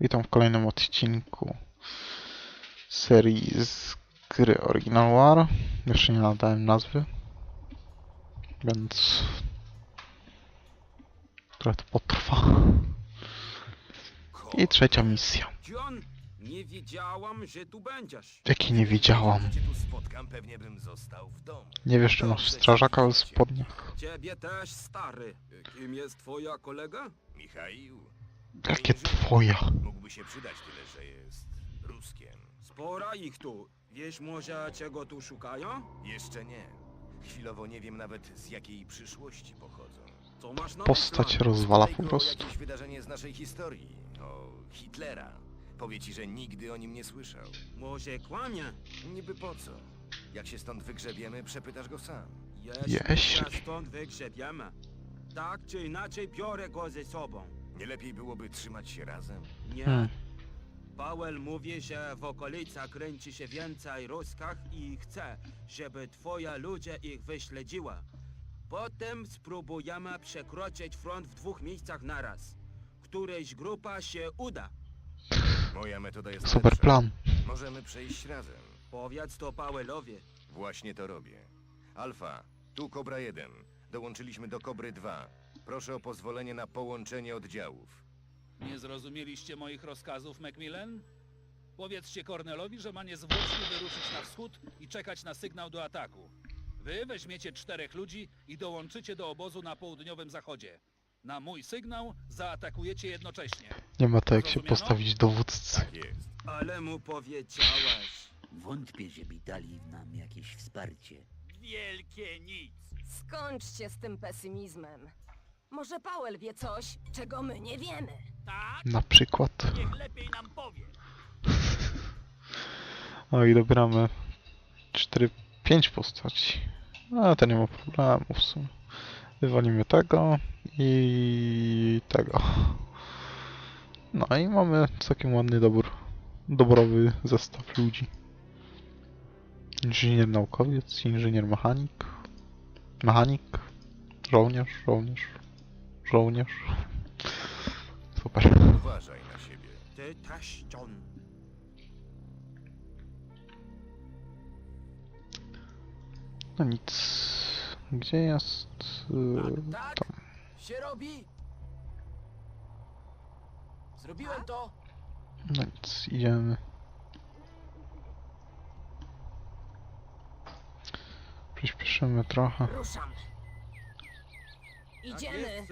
Witam w kolejnym odcinku serii z gry Original War. Jeszcze nie nadałem nazwy, więc trochę to potrwa. I trzecia misja. John, nie wiedziałam, że tu będziesz. Jakiej nie wiedziałam. Cię tu spotkam, pewnie bym został w domu. Nie wiesz, czy masz strażaka w spodniach. Ciebie też, stary. Kim jest twoja kolega? Michaił. Jakie twoja? Mógłby się przydać tyle, że jest Ruskiem. Spora ich tu. Wiesz może, czego tu szukają? Jeszcze nie. Chwilowo nie wiem nawet z jakiej przyszłości pochodzą. Co masz na Postać myśli? rozwala po prostu. jakieś wydarzenie z naszej historii. O Hitlera. Powie ci, że nigdy o nim nie słyszał. Może kłamie? Niby po co? Jak się stąd wygrzebiemy, przepytasz go sam. Jeśli Jeśli. się stąd wygrzebiemy. Tak czy inaczej biorę go ze sobą. Nie lepiej byłoby trzymać się razem? Nie. Hmm. Powell mówi, że w okolicach kręci się więcej Ruskach i chce, żeby twoja ludzie ich wyśledziła. Potem spróbujemy przekroczyć front w dwóch miejscach naraz. Którejś grupa się uda. Moja metoda jest Super lepsza. plan. Możemy przejść razem. Powiedz to Powellowi. Właśnie to robię. Alfa, tu Kobra 1. Dołączyliśmy do Kobry 2. Proszę o pozwolenie na połączenie oddziałów. Nie zrozumieliście moich rozkazów, Macmillan? Powiedzcie Cornelowi, że ma niezwłocznie wyruszyć na wschód i czekać na sygnał do ataku. Wy weźmiecie czterech ludzi i dołączycie do obozu na południowym zachodzie. Na mój sygnał zaatakujecie jednocześnie. Nie ma to jak się postawić dowódcy. Tak jest. Ale mu powiedziałeś. Wątpię, żeby dali nam jakieś wsparcie. Wielkie nic. Skończcie z tym pesymizmem. Może Powell wie coś, czego my nie wiemy. Tak? Na przykład. Niech lepiej nam powie. O i dobieramy 4, 5 postaci. No to nie ma problemu w sumie. Wywalimy tego i tego. No i mamy całkiem ładny dobór. Dobrowy zestaw ludzi. Inżynier naukowiec, inżynier mechanik, mechanik, żołnierz, żołnierz, żołnierz. Super. Uważaj na siebie. Ty John. No nic. Gdzie jest... Yy, Tak? tam. Się robi! Zrobiłem to! No nic, idziemy. Przyspieszymy trochę. Idziemy.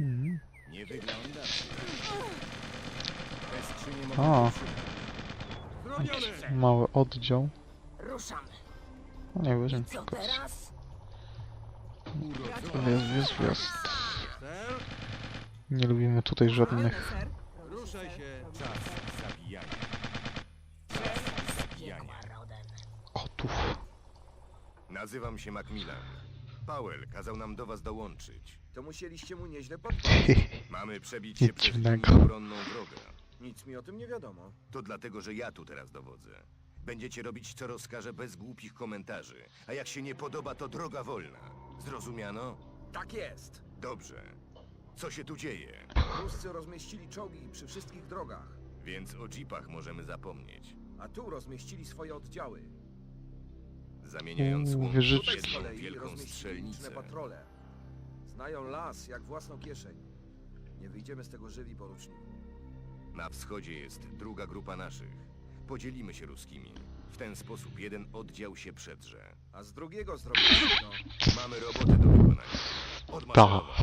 Mhm. Nie wygląda. A. Jakiś mały oddział. Ruszamy. No nie będziemy Co teraz? Wjazd, wjazd, wjazd. Nie lubimy tutaj żadnych Ruszaj się. Czas zabijania. Zabijania. kotów. Nazywam się Macmillan. Powell kazał nam do was dołączyć. To musieliście mu nieźle podpaść. Mamy przebić się Nic przez dziwnego. obronną wroga. Nic mi o tym nie wiadomo. To dlatego, że ja tu teraz dowodzę. Będziecie robić co rozkażę bez głupich komentarzy. A jak się nie podoba, to droga wolna. Zrozumiano? Tak jest. Dobrze. Co się tu dzieje? Ruscy rozmieścili czołgi przy wszystkich drogach, Więc o jeepach możemy zapomnieć. a tu rozmieścili swoje oddziały. Zamieniając w wieżyczki. Z kolei wielką rozmieścili liczne strzelnicę. patrole. Znają las jak własną kieszeń. Nie wyjdziemy z tego żywi, poruczniku. Na wschodzie jest druga grupa naszych. Podzielimy się ruskimi. W ten sposób jeden oddział się przedrze. A z drugiego zrobimy no. Mamy robotę do wykonania. Tak. Odmarszować.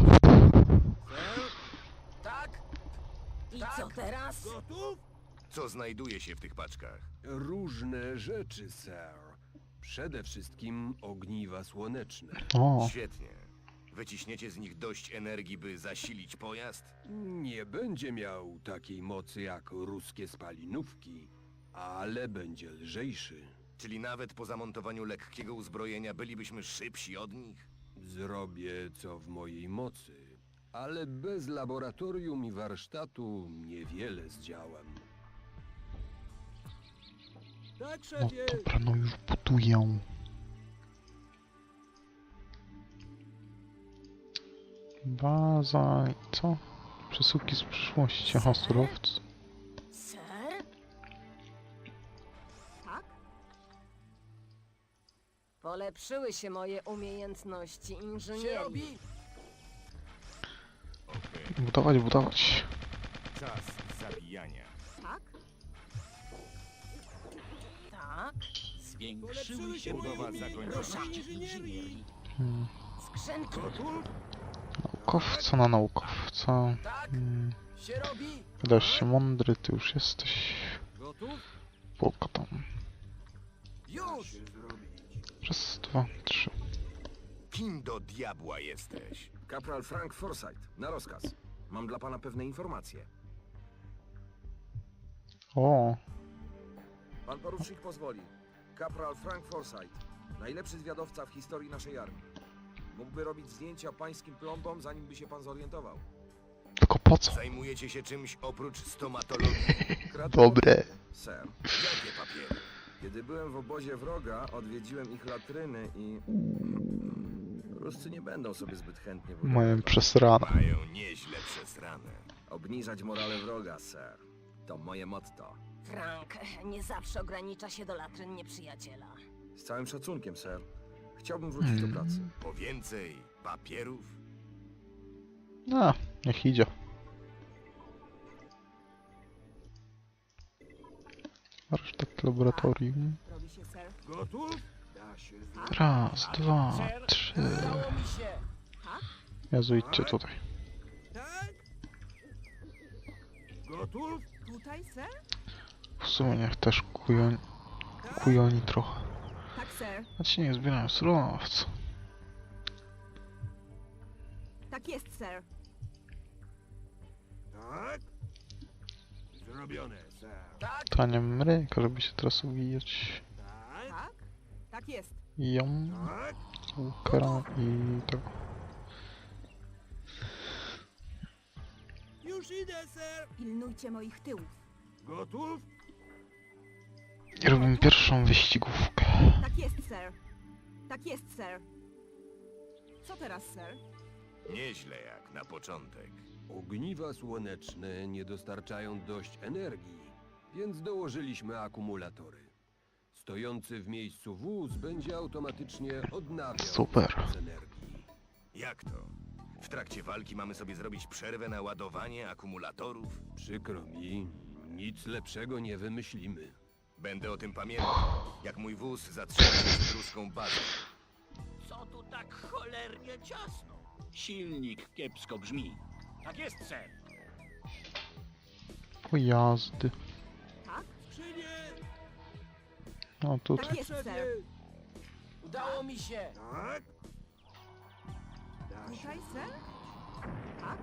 Tak? I co teraz? Gotów? Co znajduje się w tych paczkach? Różne rzeczy, sir. Przede wszystkim ogniwa słoneczne. O, Świetnie. Wyciśniecie z nich dość energii, by zasilić pojazd? Nie będzie miał takiej mocy jak ruskie spalinówki, ale będzie lżejszy. Czyli nawet po zamontowaniu lekkiego uzbrojenia bylibyśmy szybsi od nich? Zrobię co w mojej mocy, ale bez laboratorium i warsztatu niewiele zdziałam. Tak, no dobra, no już buduję. Baza i co? Przesyłki z przyszłości. Aha, surowce. Ser? Tak? Polepszyły się moje umiejętności inżynierii. Budować, budować. Czas zabijania. Tak? Zwiększyły się Budowa zakończona. Ruszamy. inżynierii. Hmm. Skrzynki. Naukowca na naukowca. Tak? Hmm. Wydajesz się mądry, ty już jesteś. Gotów? Półka tam. Już! Raz, dwa, trzy. Kim do diabła jesteś? Kapral Frank Forsyth, na rozkaz. Mam dla pana pewne informacje. O, Pan porucznik pozwoli. Kapral Frank Forsyth, najlepszy zwiadowca w historii naszej armii. Mógłby robić zdjęcia pańskim plombom, zanim by się pan zorientował. tylko po co? Zajmujecie się czymś oprócz stomatologii? Kradł Dobre. Sir, Jakie papiery? kiedy byłem w obozie wroga, odwiedziłem ich latryny i... Ruscy nie będą sobie zbyt chętnie Mają przesrane. Mają nieźle przesrane. Obniżać morale wroga, sir. To moje motto. Frank nie zawsze ogranicza się do latryn nieprzyjaciela. Z całym szacunkiem, sir. Chciałbym wrócić do pracy. Po więcej papierów? No, niech idzie. Warsztat laboratorium. Robi się, ser? Gotów? Raz, dwa, trzy. Udało mi się! Jezu, idźcie tutaj. Tak? Gotów? Tutaj? W sumie niech też kujon, kujoni trochę. Tak. A ci nie zbierają surowce. Tak jest, ser. Tak? Zrobione, sir. Tak, Tania mrejka, żeby się teraz uwijać. tak? Tak jest. Ją, Tak? łukera i tego. Już idę, ser. Pilnujcie moich tyłów. Gotów? I robimy pierwszą wyścigówkę. Tak jest, ser. Tak jest, ser. Co teraz, ser? Nieźle jak na początek. Ogniwa słoneczne nie dostarczają dość energii, więc dołożyliśmy akumulatory. Stojący w miejscu wóz będzie automatycznie odnawiał Super. z energii. Jak to? W trakcie walki mamy sobie zrobić przerwę na ładowanie akumulatorów? Przykro mi, nic lepszego nie wymyślimy. Będę o tym pamiętał, jak mój wóz zatrzyma się przed ruską bazą. Co tu tak cholernie ciasno? Silnik kiepsko brzmi. Tak jest, ser. Pojazdy. Tak? No Tak tutaj. jest, ser. Udało mi się. Tak? Tutaj, ser? Tak?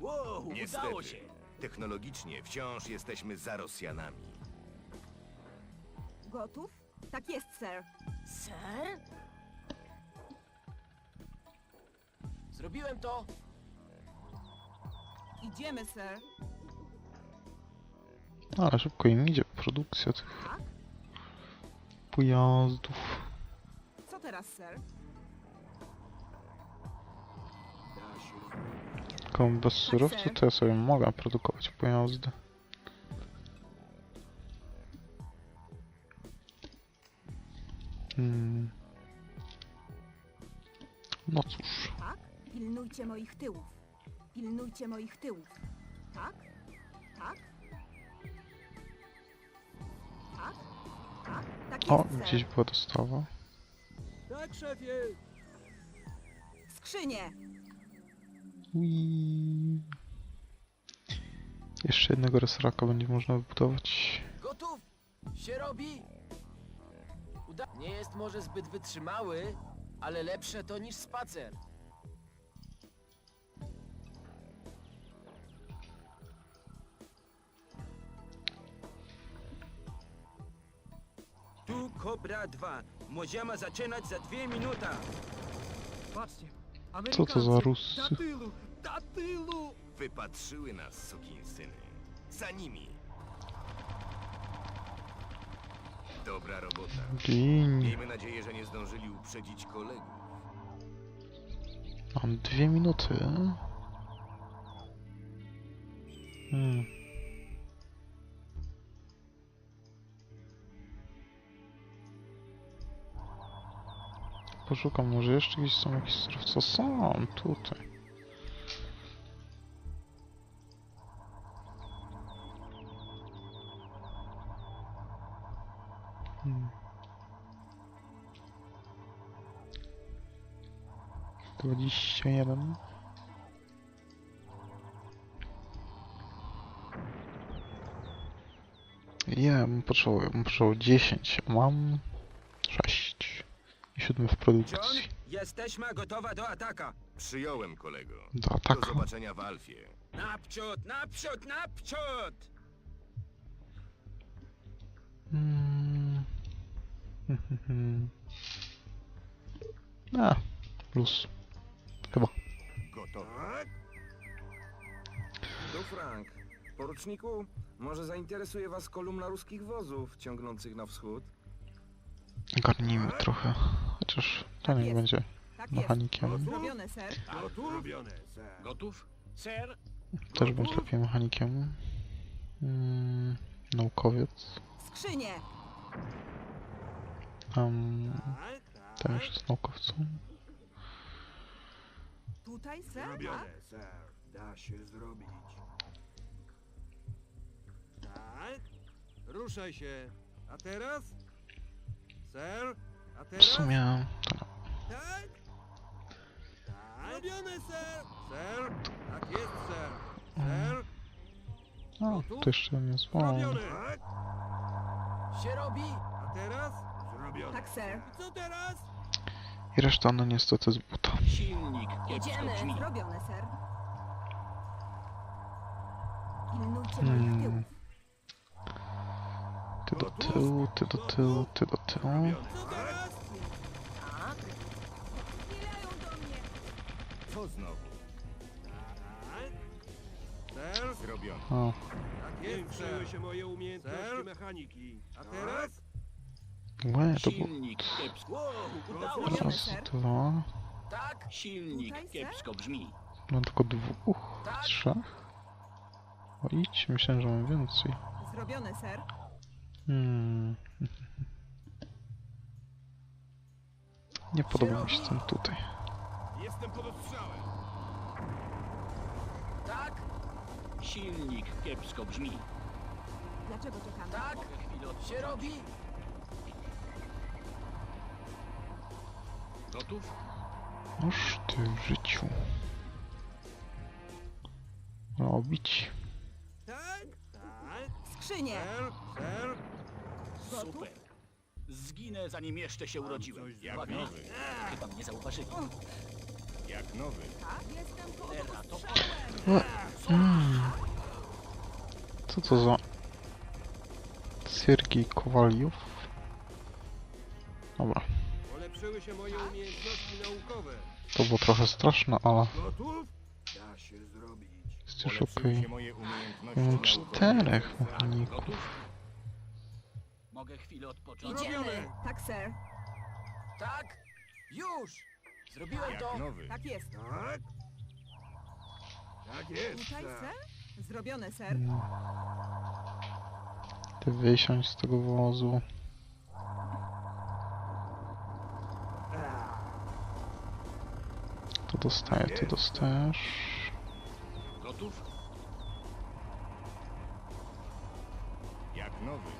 Wow, udało Niestety, się. technologicznie wciąż jesteśmy za Rosjanami. Gotów? Tak jest, ser. Ser? Zrobiłem to. Idziemy, ser. Ale szybko im idzie produkcja tych Tak? Pojazdów. Co teraz, ser? Tylko bez surowców to ja sobie mogę produkować pojazdy. Hmm. No cóż. Tak? Pilnujcie moich tyłów. Pilnujcie moich tyłów. Tak? Tak? Tak? O, gdzieś była dostawa. Tak, szefie. Skrzynie. Jeszcze jednego resraka będzie można wybudować. Gotów? Się robi? Uda Nie jest może zbyt wytrzymały, ale lepsze to niż spacer. Tu Cobra 2. Możemy zaczynać za dwie minuty. Patrzcie. Co to za Rusy? tylu! Do tylu! Wypatrzyły nas sukinsyny. Za nimi. Dobra robota. Gin. Miejmy nadzieję, że nie zdążyli uprzedzić kolegów. Mam dwie minuty. Hmm. Poszukam, może jeszcze gdzieś są jakieś surowce. Są tutaj. Hmm. Dwadzieścia jeden. Ja bym potrzebował 10, a mam 6. I siódmy w produkcji. jesteśmy gotowa do ataka. Przyjąłem, kolego. Do Do ataku. zobaczenia w Alfie. Naprzód, naprzód, naprzód! Mm. A, plus. Chyba. Gotowy. Tu Frank. Poruczniku, może zainteresuje was kolumna ruskich wozów ciągnących na wschód? Garnijmy trochę. Chociaż to nie jest. będzie Tak mechanikiem. Zrobione, ser. Gotów? Ser? Też bądź lepiej mechanikiem. Mm, naukowiec. Skrzynie. Um, ten już jest naukowcą. Tutaj, ser. Tak? Da się zrobić. Tak? Ruszaj się. A teraz? Ser? W sumie to Tak? Tak. Robione, ser! Ser? Tak jest, ser. Ser? no, to jeszcze nie mało. Tak? Się robi? A teraz? Zrobione. Tak, ser. Co teraz? I reszta no niestety z buta. Silnik kiepsko Idziemy. brzmi. Zrobione, ser. Pilnujcie Hmm. moich tyłów. Ty do tyłu, ty do tyłu, ty do tyłu. Co teraz? Tak. Strzelają do mnie. Co znowu? Tak? Ser? Zrobione. O, Tak jest, się moje umiejętności mechaniki. A teraz? łe, to było Silnik kiepsko. Wow, udało się. raz, dwa. Tak? Silnik kiepsko brzmi. Mam tylko dwóch, Tak. trzech. O idź, myślałem, że mam więcej. Zrobione, ser. Hmm. Nie podoba mi się ten tutaj. Jestem pod ostrzałem. Tak? Silnik kiepsko brzmi. Dlaczego czekamy? Tak? Mogę chwilę Się odpocząć. robi? Gotów? Noż ty w życiu. Robić. Tak? Tak? Skrzynie. Ser? Ser? Gotów? Super. Zginę zanim jeszcze się urodziłem. Jak Uwaga, nowy. chyba mnie zauważyli. Jak nowy. Tak, jestem pod Cholera, to ostrzałem. Mm. Co to za... Siergiej Kowaliów? Dobra, Polepszyły się moje umiejętności naukowe. to było trochę straszne, ale Gotów? Da się zrobić. jest już okej. Ja mam czterech mechaników. Mogę chwilę odpocząć. Idziemy. Tak, ser. Tak? Już! Zrobiłem Jak to! nowy. Tak jest. Tak? Tak jest, Tutaj, ser. ser. Zrobione, ser. Ty wysiąść z tego wozu. To dostaję, ty dostajesz. Gotów? Jak nowy.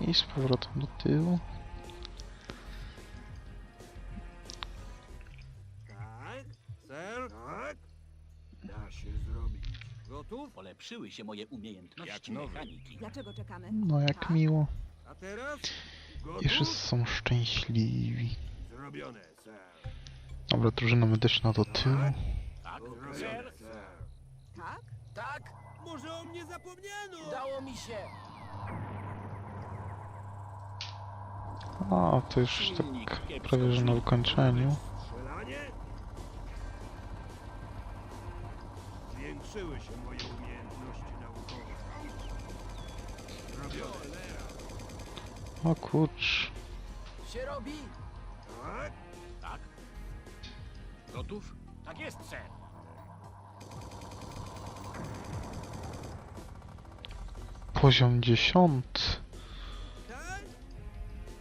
I z powrotem do tyłu. Polepszyły się moje umiejętności mechaniki. Dlaczego czekamy? No jak Tak? miło. A teraz? Wszyscy są szczęśliwi. Zrobione, ser. Dobra, drużyna medyczna do tyłu. Tak, ser? ser. Tak? Tak? Może o mnie zapomniano? Udało mi się! A, to już tak prawie że na wykończeniu. Zwiększyły się moje umiejętności naukowe. Zrobione. O kurcz. Się robi? Tak? Gotów? Tak jest, ser. Poziom 10.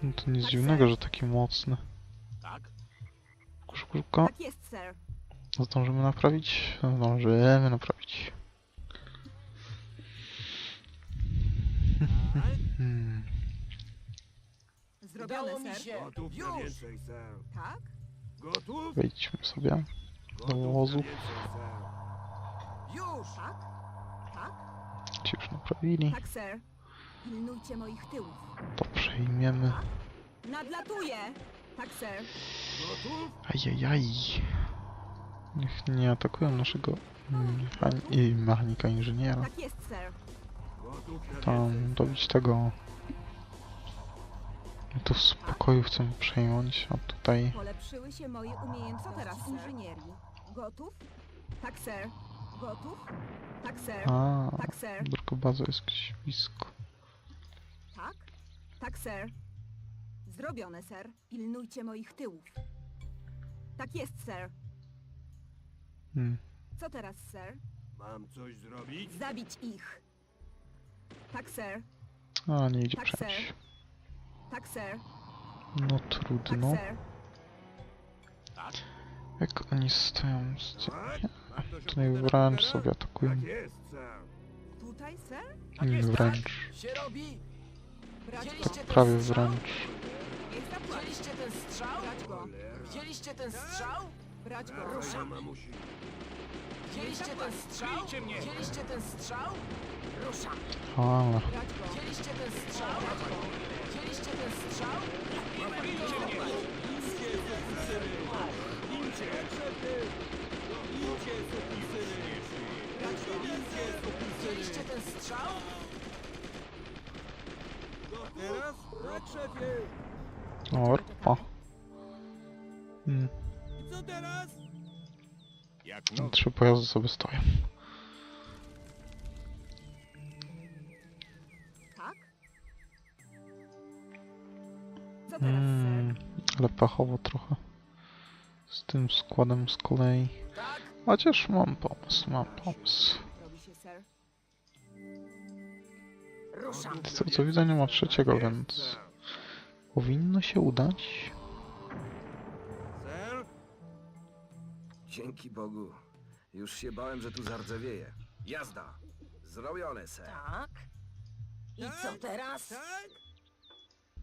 No to nic dziwnego, że taki mocny. Tak? Szybko, szybko. Tak jest, sir. Zdążymy naprawić? Zdążymy naprawić. Zrobione, mi sir. się. Już! Tak? Wejdźmy sobie do wozów. Już! Tak? Tak? Ci już naprawili. Tak, sir. Pilnujcie moich tyłów. To przejmiemy. Nadlatuję! Tak, sir. Ajajaj. Niech nie atakują naszego mechani- i mechanika inżyniera. Tak jest, sir. Tam dobić tego. Tu w spokoju chcemy przejąć, a tutaj Polepszyły się moje umiejętności teraz, inżynierii. Gotów? Tak, sir. Gotów? Tak, sir. A, Tak, sir. druga baza jest gdzieś blisko. Tak? Tak, sir. Zrobione, sir. Pilnujcie moich tyłów. Tak jest, sir. Hmm. Co teraz, sir? Mam coś zrobić? Zabić ich. Tak, sir. A, nie idzie Tak, przejść. sir. Tak, sir. No Tak, trudno. sir. Jak oni stoją z tym? Tutaj wręcz sobie atakują. Tutaj, sir? Nie wręcz. Się robi! Brać go. Widzieliście ten Prawie strzał? wręcz. Niech zapłaci. Widzieliście ten strzał? Brać go. Widzieliście ten strzał? Brać go. Ruszamy. Widzieliście ten strzał? Widzieliście ten strzał? Ruszamy. Ale Brać go. Widzieliście ten strzał? Widzieliście ten strzał? Widzieliście ten strzał? orpa. Hmm. Co teraz? Trzy pojazdy sobie stoją. Tak? Co teraz? Hmm. Ale pechowo trochę. Z tym składem z kolei. Tak? Chociaż mam pomysł, mam pomysł. Z tego co widzę nie ma trzeciego, więc powinno się udać. Dzięki Bogu. Już się bałem, że tu zardzewieje. Jazda. Zrobione, ser. Tak? I co teraz? Tak?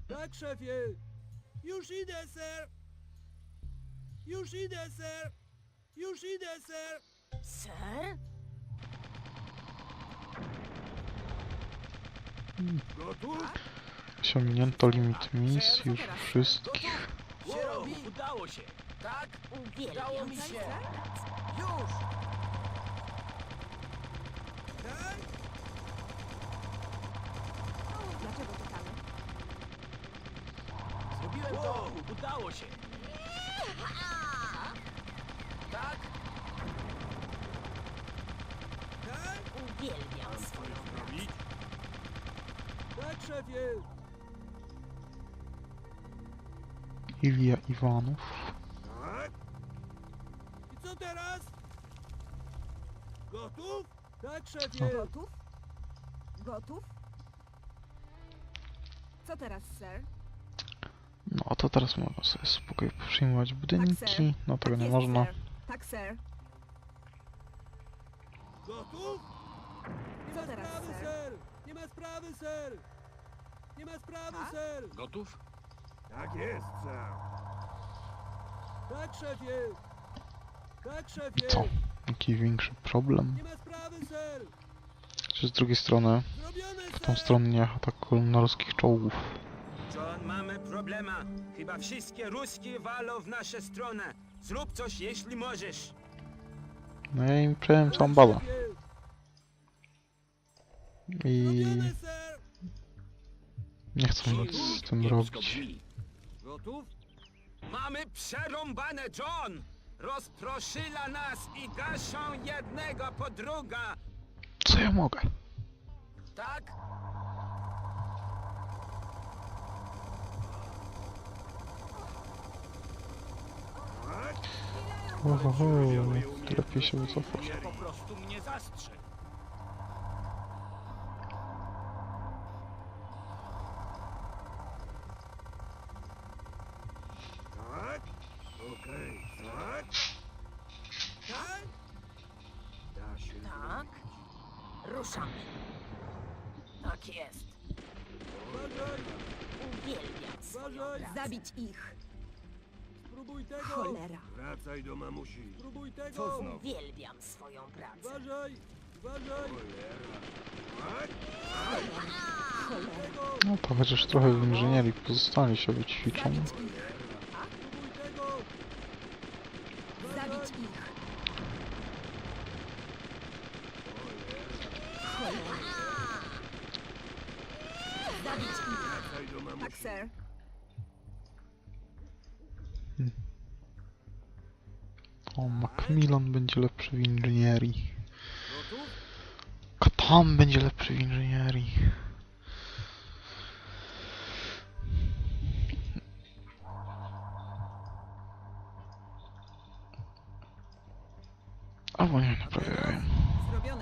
Tak, szefie. Już idę, ser. Już idę, ser. Już idę, ser. Sir? Osiągnięto limit misji już wszystkich. Się robi? Udało się. Tak? Uwielbiam Udało mi się. Już! Tak? Dlaczego czekamy? Zrobiłem to! Udało się. Tak? Tak? Uwielbiam swoją pracę. Tak, szefie. Ilia Iwanów. Teraz? Gotów? Tak, szefie. Gotów? Gotów? Co teraz, sir? No to teraz można sobie spokojnie przyjmować Tak, budynki. sir. No tego tak nie jest, można. Sir. Tak, sir. Gotów? Nie Co ma teraz, sprawy, ser? ser. Nie ma sprawy, ser. Nie ma sprawy, Tak? ser. Gotów? Tak jest, ser. Tak, szefie. I co? Jaki większy problem? Nie ma sprawy, ser. Czy z drugiej strony, w tą stronę nie atakują ruskich czołgów. John, mamy problema. Chyba wszystkie ruskie walą w nasze stronę. Zrób coś, jeśli możesz. No ja im przejąłem całą bazę. I nie chcę nic z tym robić. Mamy przerąbane, John! Rozproszyla nas i gaszą jednego po druga. Co ja mogę? Tak? Ohoho, lepiej się wycofać. Po prostu mnie zastrze. Tak? Okej, tak? Tak? Da się Tak. Ruszamy. Tak jest. Uwielbiam swoją pracę. Zabić ich. Spróbuj tego! Cholera. Wracaj do mamusi. Spróbuj tego! Co znowu? Uwielbiam swoją pracę. Uważaj! Uważaj! Tak? Cholera. No chociaż trochę w inżynierii pozostali się wyćwiczą. Zabić ich. Katan będzie lepszy w inżynierii. Albo nie, naprawiają.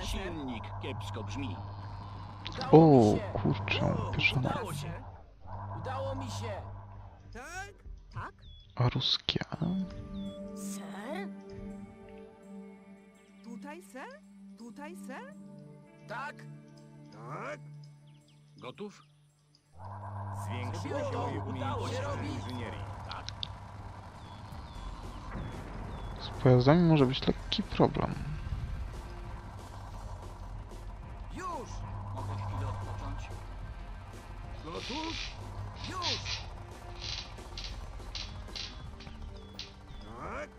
Silnik kiepsko brzmi. O, kurczę, pierwsza na... Udało się! Udało mi się! Tak? Tak? A ruskie? Sir? Tutaj, sir? Tutaj, sir? Tak? Tak? Gotów? Zwiększyły się to. moje Udało się umiejętności w robić. inżynierii. Z pojazdami może być lekki problem. Już! Mogę chwilę odpocząć? Gotów? Już! Tak? Tak?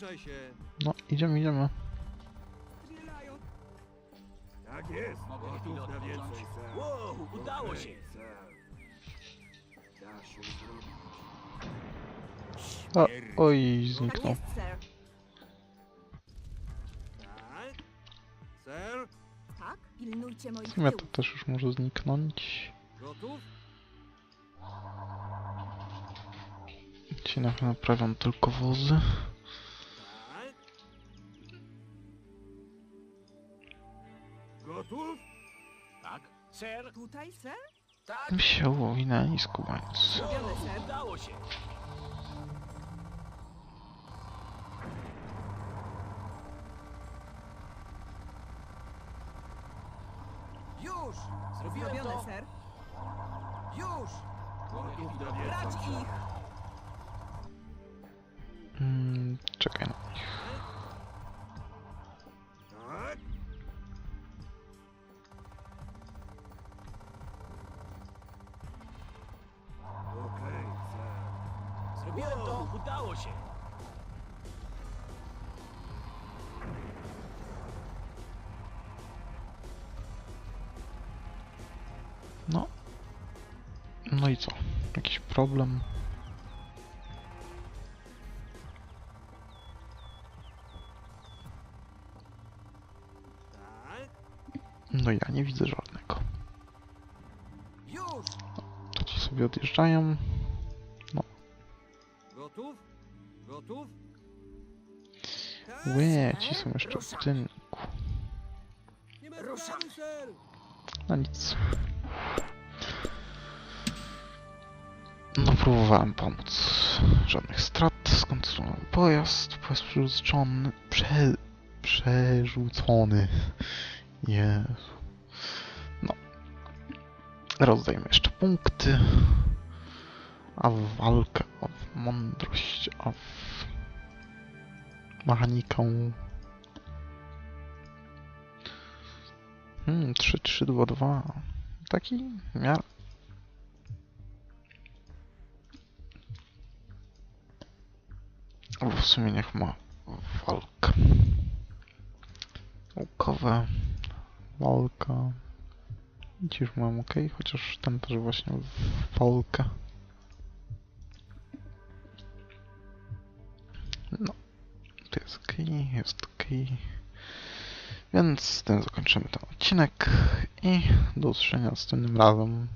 Ruszaj się. No, idziemy, idziemy. Tak jest. Mogę Gotów na więcej, ser. Wow, udało się. Da się oj, Tak zniknął. jest, sir. Tak? Ser? Tak? Pilnujcie moich W sumie to też już może zniknąć. Gotów? Ci na- naprawią tylko wozy. Gotów? Tak? Ser? Tutaj, ser? Tak? Się łowinęli skubańcy. Zrobione, ser. Udało się. Już! Zrobiłem Zrobione, to! ser. Już! Gotów na Brać ich! Udało się. No. No i co? Jakiś problem? Tak? No ja nie widzę żadnego. Już! To ci sobie odjeżdżają. Łe, ci są jeszcze w budynku. No nic. No próbowałem pomóc. Żadnych strat. Skontrolował pojazd. Pojazd przerzucony. Prze... Przerzucony. Jezu. No. Rozdajmy jeszcze punkty. A w walkę, a w mądrość, a w mechanikę. Hmm, 3, 3, 2, 2. Taki miar. W sumie niech ma walkę. Łukowe. Walka. Dziś mam ok, chociaż ten też właśnie w Więc z tym zakończymy ten odcinek i do usłyszenia następnym razem.